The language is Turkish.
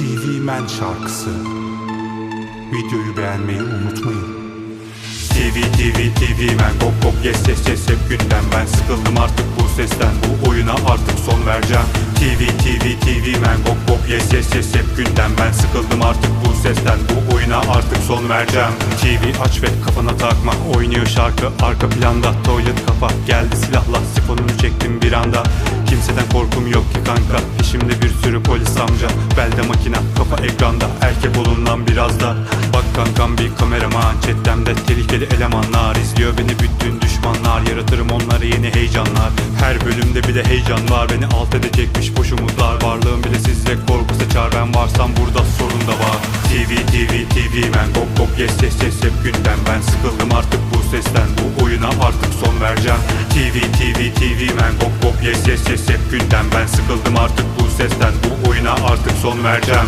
TV Man şarkısı. Videoyu beğenmeyi unutmayın. TV TV TV men. Kop kop yes yes yes. Hep gündem. Ben sıkıldım artık bu sesten. Bu oyuna artık son vereceğim. TV TV TV men. Kop kop yes yes yes. Hep gündem. Ben sıkıldım artık bu sesten. Bu oyuna artık son vereceğim. TV aç ve kafana takma. Oynuyor şarkı. Arka planda Toilet kapa geldi silahla. Sifonunu çektim bir anda Kimseden korkum yok ki kanka. Peşimde bir sürü polis amca. Belde makina kafa ekranda. Erkek olundan biraz da. Bak kankam bir kameraman. Chat'temde tehlikeli elemanlar izliyor beni. Bütün düşmanlar Yaratırım onlara yeni heyecanlar. Her bölümde bir de heyecan var. Beni alt edecekmiş boş umutlar. Varlığım bile sizde korku saçar. Ben varsam burada sorun da var. TV TV TV men kop kop yes yes yes hep gündem. Ben sıkıldım artık bu sesten. Bu oyuna artık son vereceğim. TV TV TV men gündem Ben sıkıldım artık bu sesten. Bu oyuna artık son vereceğim